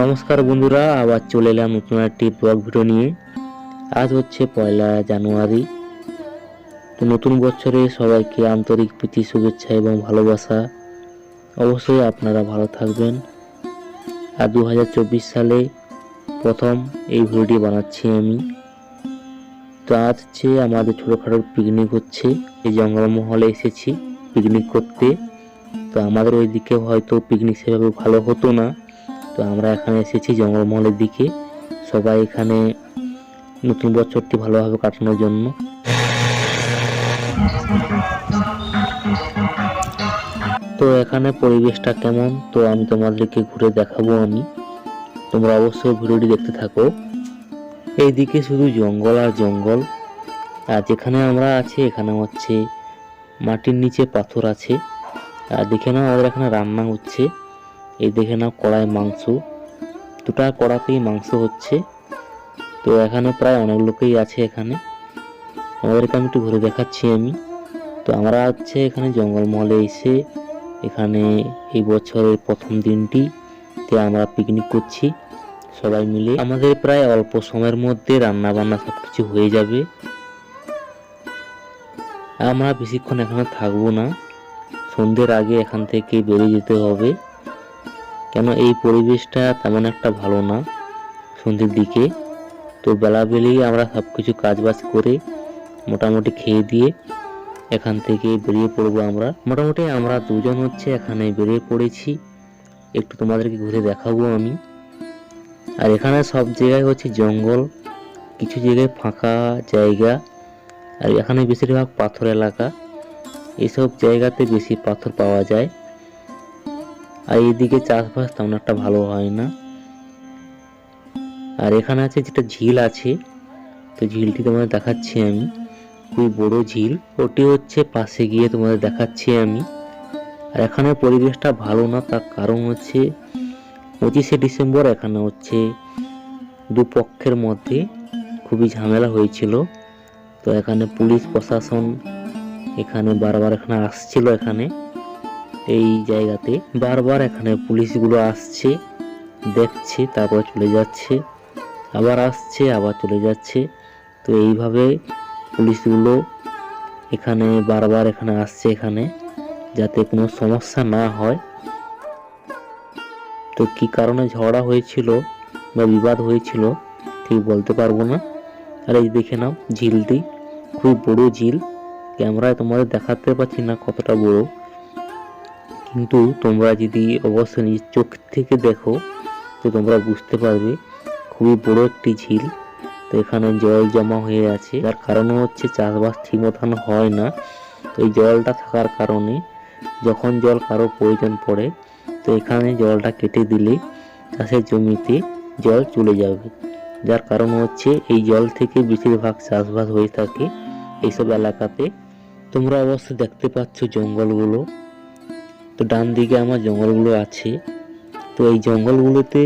নমস্কার বন্ধুরা, আবার চলে এলাম নতুন একটি ব্লগ ভিডিও নিয়ে। আজ হচ্ছে পয়লা জানুয়ারি। তো নতুন বছরে সবাইকে আন্তরিক প্রীতি, শুভেচ্ছা এবং ভালোবাসা। অবশ্যই আপনারা ভালো থাকবেন। আর দু হাজার চব্বিশ সালে প্রথম এই ভিডিওটি বানাচ্ছি আমি। তো আজ হচ্ছে আমাদের ছোটোখাটো পিকনিক হচ্ছে, এই জঙ্গলমহলে এসেছি পিকনিক করতে। তো আমাদের ওইদিকে হয়তো পিকনিক সেভাবে ভালো হতো না। তো আমরা এখানে এসেছি জঙ্গলমহলের দিকে। সবাই এখানে নতুন বছরটি ভালোভাবে কাটানোর জন্য। তো এখানে পরিবেশটা কেমন? তো আমি তোমাদেরকে ঘুরে দেখাবো আমি। তোমরা অবশ্যই ভিডিওটি দেখতে থাকো। এইদিকে শুধু জঙ্গল আর জঙ্গল। আর যেখানে আমরা আছি, এখানে হচ্ছে মাটির নিচে পাথর আছে। আর দেখে না আমাদের এখানে রান্না হচ্ছে। এই দেখে নাও কড়াই মাংস। দুটা কড়াতেই মাংস হচ্ছে। তো এখানে প্রায় অনেক লোকেই আছে এখানে। আমাদেরকে আমি একটু ঘুরে দেখাচ্ছি আমি। তো আমরা হচ্ছে এখানে জঙ্গলমহলে এসে এখানে এই বছরের প্রথম দিনটি তে আমরা পিকনিক করছি সবাই মিলে। আমাদের প্রায় অল্প সময়ের মধ্যে রান্না বান্না সব কিছু হয়ে যাবে। আমরা বেশিক্ষণ এখানে থাকব না। সন্ধ্যের আগে এখান থেকে বেরিয়ে যেতে হবে। কেন এই পরিবেশটা তেমন একটা ভালো না? সন্ধ্যের দিকে তো বেলাবেলি আমরা সব কিছু কাজবাজ করে মোটামুটি খেয়ে দিয়ে এখান থেকে বেরিয়ে পড়ব আমরা। মোটামুটি আমরা দুজন হচ্ছে এখানে বেরিয়ে পড়েছি। একটু তোমাদেরকে ঘুরে দেখাবো আমি। আর এখানে সব জায়গায় হচ্ছে জঙ্গল, কিছু জায়গায় ফাঁকা জায়গা, আর এখানে বেশিরভাগ পাথর এলাকা। এসব জায়গাতে বেশি পাথর পাওয়া যায়। আর এইদিকে চাষবাস তেমন একটা ভালো হয় না। আর এখানে আছে যেটা ঝিল আছে, তো ঝিলটি তোমাদের দেখাচ্ছি আমি। খুবই বড় ঝিল, ওটি হচ্ছে পাশে গিয়ে তোমাদের দেখাচ্ছি আমি। আর এখানে পরিবেশটা ভালো না, তার কারণ হচ্ছে পঁচিশে ডিসেম্বর, এখানে হচ্ছে দুপক্ষের মধ্যে খুবই ঝামেলা হয়েছিল। তো এখানে পুলিশ প্রশাসন এখানে বারবার এখানে আসছিল এখানে। এই জায়গাতে। বারবার এখানে পুলিশগুলো আসছে, দেখছে, তারপর চলে যাচ্ছে। আবার আসছে, আবার চলে যাচ্ছে। তো এইভাবে পুলিশগুলো এখানে, বারবার এখানে আসছে এখানে, যাতে কোনো সমস্যা না হয়। তো কি কারণে ঝগড়া হয়েছিল বা বিবাদ হয়েছিল, ঠিক বলতে পারব না। আর এই দেখে নাও, ঝিলটি, খুব বড় ঝিল। ক্যামেরায় তোমাদের দেখাতে পারছি না কতটা বড়। কিন্তু তোমরা যদি অবশ্যই নিজ চোখ থেকে দেখো, তো তোমরা বুঝতে পারবে খুবই বড় একটি ঝিল। তো এখানে জল জমা হয়ে আছে। যার কারণে হচ্ছে চাষবাস ঠিক মতন হয় না। তো এই জলটা থাকার কারণে যখন জল কারও প্রয়োজন পড়ে, তো এখানে জলটা কেটে দিলে চাষের জমিতে জল চলে যাবে। যার কারণ হচ্ছে এই জল থেকে বেশিরভাগ চাষবাস হয়ে থাকে। এইসব এলাকাতে তোমরা অবশ্য দেখতে পাচ্ছ জঙ্গলগুলো। তো ডান দিকে আমার জঙ্গলগুলো আছে। তো এই জঙ্গলগুলোতে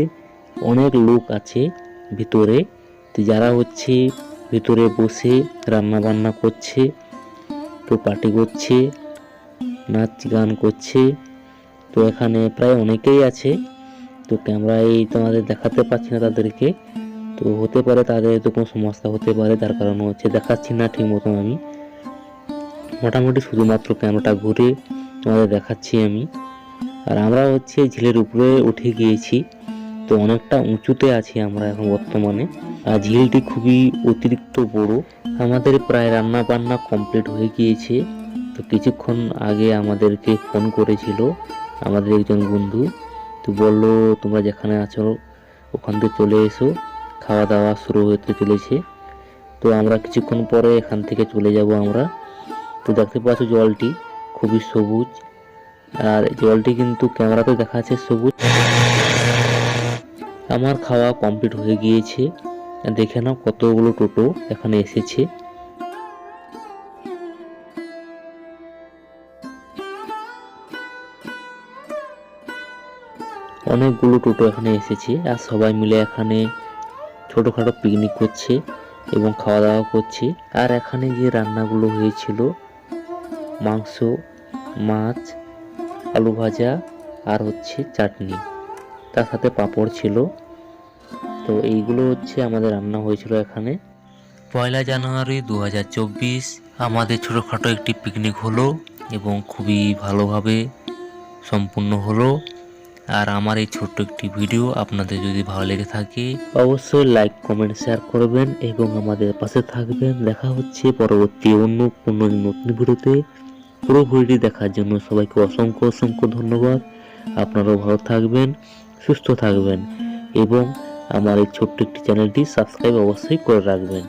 অনেক লোক আছে ভিতরে। তো যারা হচ্ছে ভিতরে বসে রান্না বান্না করছে, তো পার্টি করছে, নাচ গান করছে, তো এখানে প্রায় অনেকেই আছে। তো ক্যামেরায় তোমাদের দেখাতে পাচ্ছি না তাদেরকে। তো হতে পারে তাদের তো কোনো সমস্যা হতে পারে, তার কারণ হচ্ছে দেখাচ্ছি না ঠিক মতন আমি। মোটামুটি শুধুমাত্র ক্যামেরাটা ঘুরে তোমাদের দেখাচ্ছি আমি। আর আমরা হচ্ছে ঝিলের উপরে উঠে গিয়েছি। তো অনেকটা উঁচুতে আছি আমরা এখন বর্তমানে। আর ঝিলটি খুবই অতিরিক্ত বড়। আমাদের প্রায় রান্না বান্না কমপ্লিট হয়ে গিয়েছে। তো কিছুক্ষণ আগে আমাদেরকে ফোন করেছিল আমাদের একজন বন্ধু। তো বলল, তোমরা যেখানে আছো, ওখান থেকে চলে এসো। খাওয়া দাওয়া শুরু হতে চলেছে। তো আমরা কিছুক্ষণ পরে এখান থেকে চলে যাব আমরা। তো দেখতে পাচ্ছ জলটি খুবই সবুজ। আর জলটি কিন্তু ক্যামেরাতে দেখা যাচ্ছে সবুজ। আমার খাওয়া কমপ্লিট হয়ে গিয়েছে। দেখে নাও কতগুলো টোটো এখানে এসেছে। অনেকগুলো টোটো এখানে এসেছে আর সবাই মিলে এখানে ছোটোখাটো পিকনিক করছে এবং খাওয়া দাওয়া করছে। আর এখানে যে রান্নাগুলো হয়েছিল, মাংস, মাছ আলু ভাজা আর হচ্ছে চাটনি। তার সাথে পাঁপড় ছিল। তো এইগুলো হচ্ছে আমাদের রান্না হয়েছিল এখানে। পয়লা জানুয়ারি দু হাজার চব্বিশ আমাদের ছোটোখাটো একটি পিকনিক হলো এবং খুবই ভালোভাবে সম্পূর্ণ হলো। আর আমার এই ছোট্ট একটি ভিডিও আপনাদের যদি ভালো লেগে থাকে, অবশ্যই লাইক কমেন্ট শেয়ার করবেন এবং আমাদের পাশে থাকবেন। দেখা হচ্ছে পরবর্তী অন্য কোনো নতুন ভিডিওতে পুরো ভিডিওটি দেখার জন্য সবাইকে অসংখ্য অসংখ্য ধন্যবাদ। আপনারাও ভালো থাকবেন, সুস্থ থাকবেন এবং আমার এই ছোট্ট একটি চ্যানেলটি সাবস্ক্রাইব অবশ্যই করে রাখবেন।